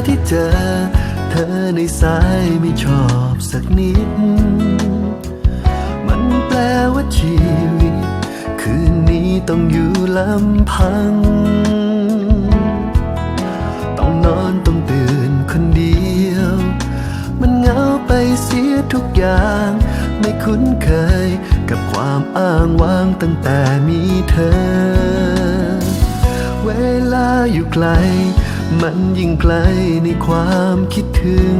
เจอ เธอในสายไม่ชอบสักนิด มันแปลว่าชีวิต คืนนี้ต้องอยู่ลำพัง ต้องนอนต้องตื่นคนเดียว มันเหงาไปเสียทุกอย่าง ไม่คุ้นเคยกับความอ้างว้างตั้งแต่มีเธอ เวลาอยู่ไกล มันยิ่งไกลในความคิดถึง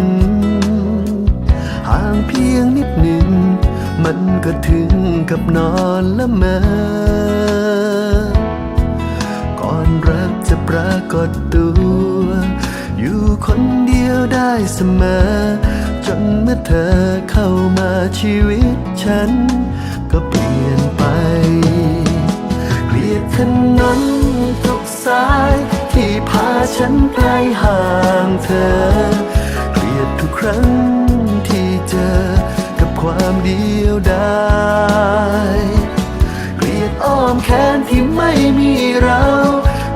ห่างเพียงนิดหนึ่ง มันก็ถึงกับนอนละเมอก่อนรักจะปรากฏตัว อยู่คนเดียวได้เสมอ จนเมื่อเธอเข้ามาชีวิตฉัน ก็เปลี่ยนไป เกลียดถนนทุกสาย ฉันไกลห่างเธอเกลียดทุกครั้งที่เจอ กับความเดียวดายเกลียดอ้อมแขนที่ไม่มีเรา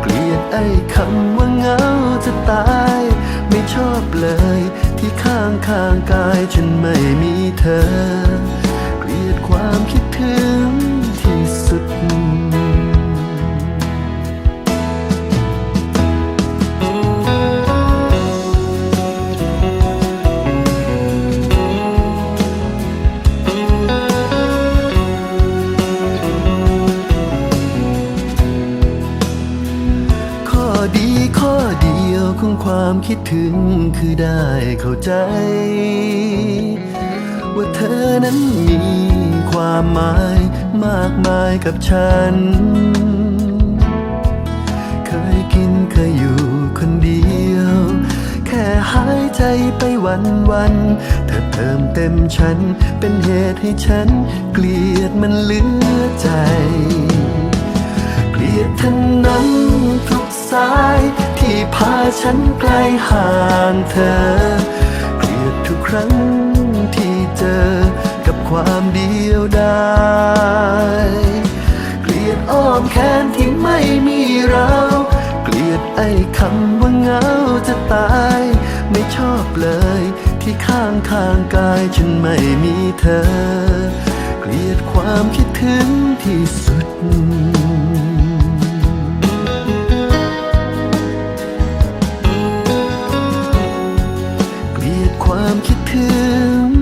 เกลียดไอ้คำว่าเหงาจะตาย ไม่ชอบเลย ที่ข้างข้างกายฉันไม่มีเธอ เกลียดความคิดถึง ความคิดถึงคือได้เข้าใจ ว่าเธอนั้นมีความหมายมากมายกับฉัน เคยกินเคยอยู่คนเดียว แค่หายใจไปวันวันเธอเติมเต็มฉัน เป็นเหตุให้ฉัน เกลียดมันเหลือใจ เกลียดถนนทุกสายาฉันไกลห่างเธอ เกลียดทุกครั้งที่เจอ กับความเดียวดายเกลียดอ้อมแขนที่ไม่มีเรา เกลียดไอ้คำว่าเหงาจะตาย ไม่ชอบเลย ที่ข้างข้างกายฉันไม่มีเธอ เกลียดความคิดถึงที่สุด ดความคิดถึง